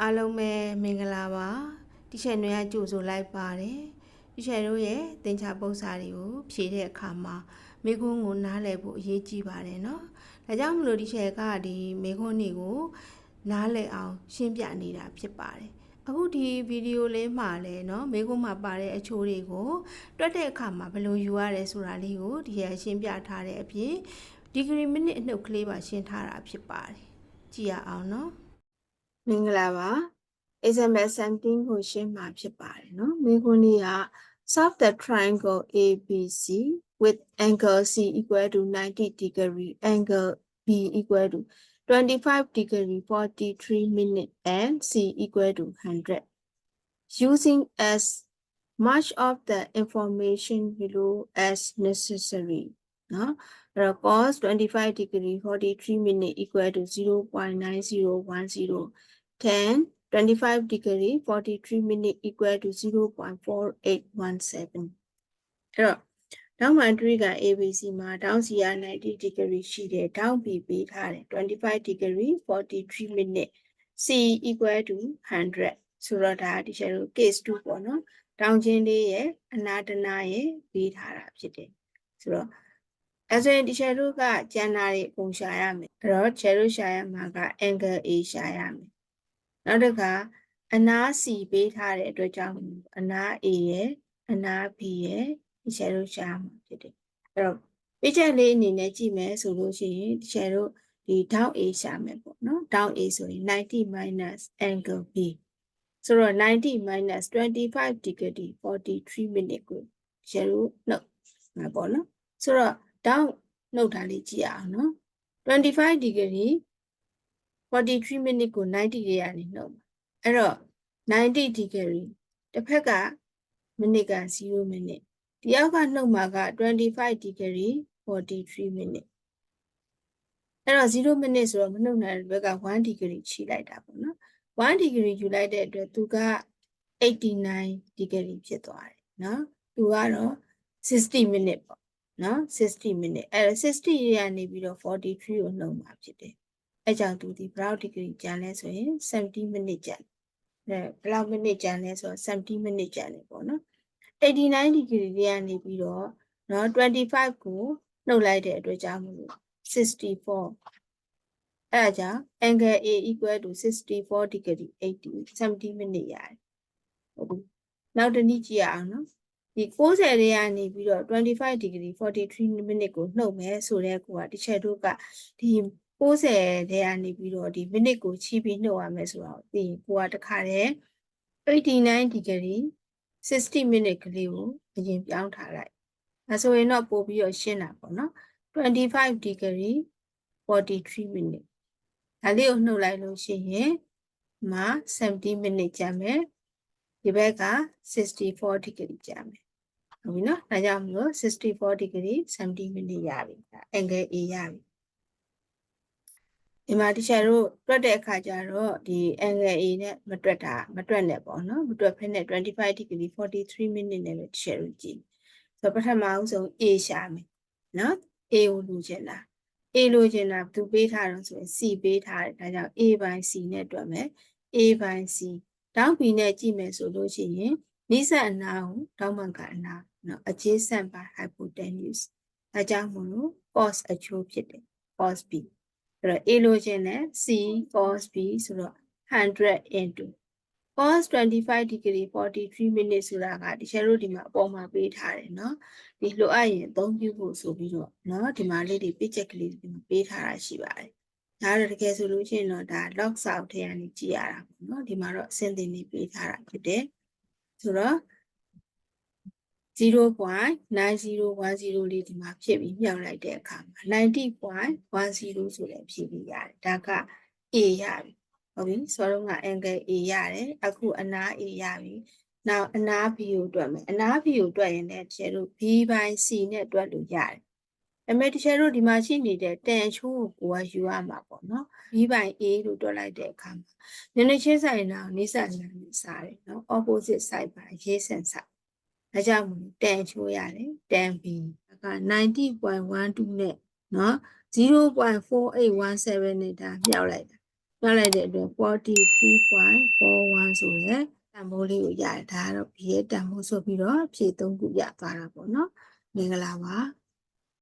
အားလုံးပဲမင်္ဂလာပါတီရှယ်နွေကကြိုဆိုလိုက်ပါတယ်တီရှယ်တို့ရဲ့သင်္ချာပု္ပ္ပစာတွေကိုဖြည့်တဲ့အခါမှာမိခွန်းကိုနားလည်ဖို့အရေးကြီးပါတယ်เนาะဒါကြောင့်မလို့တီရှယ်ကဒီမိခွန်းတွေကိုနားလည်အောင်ရှင်းပြနေတာဖြစ်ပါတယ်အခုဒီဗီဒီယိုလေးမှာလည်းเนาะမိခွန်းမှာပါတဲ့အချိုးတွေကိုတွက်တဲ့အခါမှာဘယ်လိုယူရလဲဆိုတာလေးကိုဒီရရှင်းပြထားတဲ့အပြင်ဒီဂရီမိနစ်အနှုတ်ကလေးပါရှင်းထားတာဖြစ်ပါတယ်ကြည့်ရအောင်เนาะ မင်္ဂလာပါ example 17ကိုရှင်းမှာဖြစ်ပါတယ်เนาะမိခွန်းလေးက solve the triangle ABC with angle C equal to 90 degree angle B equal to 25 degree 43 minute and C equal to 100 using as much of the information below as necessary เนาะအဲ့တော့ cos 25 degree 43 minute equal to 0.9010 10 25 degree 43 minute equal to 0.4817အဲ့တော့တောင်းမှန်3က ABC မှာတောင်းစီက90 degree ရှိတယ်တောင်း B ပေးထားတယ်25 degree 43 minute C equal to 100ဆိုတော့ဒါဒီချက်တို့ case 2ပေါ့နော်တောင်းချင်းလေးရဲ့အနာတနာရဲ့ပေးထားတာဖြစ်တယ်ဆိုတော့အဲဆိုရင်ဒီချက်တို့ကကျန်တာတွေပုံရှာရမယ်အဲ့တော့ချက်တို့ရှာရမှာက angle A ရှာရမယ် နောက်တစ်ခါအနား C ပေးထားတဲ့အတွက်ကြောင့်အနား A ရဲ့အနား B ရဲ့ဒီချက်တို့ရှာမှာဖြစ်တယ်အဲ့တော့ပေးချက်လေးအနေနဲ့ကြည့်မယ်ဆိုလို့ရှိရင်ဒီချက်တို့ဒီ down A ရှာမယ်ပေါ့နော် down A ဆိုရင်90 minus angle B ဆိုတော့90 minus 25 degree 43 minute ကိုချက်တို့နှုတ်မှာပေါ့နော်ဆိုတော့ down နှုတ်တာလေးကြည့်အောင်နော်25 degree 43 minute ကို90ရေကနေနှုတ်မှာအဲ့တော့90 degree တစ်ဖက်ကမိနစ်က0မိနစ်ဒီအောက်ကနှုတ်မှာက25 degree 43 minute အဲ့တော့0မိနစ်ဆိုတော့မနှုတ်နိုင်တဲ့ဘက်က1 degree ခြိလိုက်တာပေါ့နော်1 degree ယူလိုက်တဲ့အတွက်သူက89 degree ဖြစ်သွားတယ်နော်သူကတော့60 minute ပေါ့နော်60 minute အဲ့60ရနေပြီးတော့43ကိုနှုတ်မှာဖြစ်တယ် အဲကြောင့်သူဒီ brow degree ကျန်လဲဆိုရင်70 minute ကျန်အဲဘယ်လောက်မိနစ်ကျန်လဲဆိုတော့70 minute ကျန်တယ်ပေါ့နော်89 degree တွေကနေပြီးတော့နော်25ကိုနှုတ်လိုက်တဲ့အတွက်ကြောင့်မလို့64အဲဒါကြောင့် angle A equal to 64 degree 80 70 minute ရတယ်ဟုတ်ပြီနောက်တစ်နည်းကြည့်ရအောင်နော်ဒီ60တွေကနေပြီးတော့25 degree 43 minute ကိုနှုတ်မယ်ဆိုတဲ့ကူကတစ်ချက်တို့ကဒီ 60တဲ့ကနေပြီးတော့ဒီ minute ကိုချီးပြီးနှုတ်ရမယ်ဆိုတော့ဒီကိုကတခါတည်း89 degree 60 minute ကလေးကိုအရင်ပြောင်းထားလိုက်အဲဆိုရင်တော့ပို့ပြီးတော့ရှင်းတာပေါ့နော်25 degree 43 minute ဒါလေးကိုနှုတ်လိုက်လို့ရှိရင်မှာ70 minute ကြာမယ်ဒီဘက်က64 degree ကြာမယ်ဟုတ်ပြီနော်ဒါကြောင့်မလို့64 degree 70 minute ရပြီ angle A ရပြီ ဒီမှာတခြားတို့တွက်တဲ့အခါကျတော့ဒီ angle A နဲ့မတွက်တာမတွက်နဲ့ပေါ့နော်မတွက်ဖက်နဲ့25 degree 43 minute နဲ့ပဲတခြားတို့ကြည့်ဆိုတော့ပထမအောင်ဆုံး A ရှာမယ်နော် A ကိုလူချင်တာ A လိုချင်တာသူပေးထားတော့ဆိုရင် C ပေးထားတယ်ဒါကြောင့် A ပိုင်း C နဲ့တွက်မယ် A ပိုင်း C တောင်း B နဲ့ကြည့်မယ်ဆိုလို့ရှိရင်နိစ္စအနာကိုတောင်းမှန်ကအနာနော် adjacent by hypotenuse ဒါကြောင့်မလို့ cos အချိုးဖြစ်တယ် cos B အဲ့တော့ A လိုချင်တယ် C cos B ဆိုတော့100 into cos 25 degree 43 minutes ဆိုတာကဒီချက်တို့ဒီမှာအပေါ်မှာပေးထားတယ်เนาะဒီလိုအပ်ရင်အသုံးပြုဖို့ဆိုပြီးတော့เนาะဒီမှာလေးတွေ picture ကလေးတွေပေးထားတာရှိပါတယ်ဒါတော့တကယ်ဆိုလို့ရှိရင်တော့ဒါ log ဆောက်ထဲကနေကြည့်ရတာပေါ့เนาะဒီမှာတော့အဆင့်တင်နေပေးထားတာဖြစ်တယ်ဆိုတော့ 0.9010လေးဒီမှာဖြစ်ပြီးမြောက်လိုက်တဲ့အခါမှာ90.10ဆိုလည်းဖြစ်ပြီးရတယ်ဒါက A ရပြီဟုတ်ပြီဆိုတော့ငါ angle A ရတယ်အခုအနား A ရပြီနောက်အနား B ကိုတွက်မယ်အနား B ကိုတွက်ရင်လည်းတကယ်လို့ B ပိုင်း C နဲ့တွက်လို့ရတယ်အမေတကယ်လို့ဒီမှာရှိနေတဲ့တန်ချိုးကိုကိုကယူရမှာပေါ့နော် B ပိုင်း A လို့တွက်လိုက်တဲ့အခါမှာနည်းနည်းချင်းဆိုင်တော့နေဆက်နေစားတယ်နော် opposite side ပါရေးဆန်စား ဒါကြောင့်မလို့တန်ချိုးရတယ်တန် B က90.12နဲ့နော်0.4817နဲ့ဒါမြောက်လိုက်တာပြလိုက်တဲ့အတွက်43.41ဆိုတဲ့တန်ဖိုးလေးကိုရတယ်ဒါကတော့ B ရဲ့တန်ဖိုးဆိုပြီးတော့ဖြည့်သုံးခုရသွားတာပေါ့နော်မင်္ဂလာပါ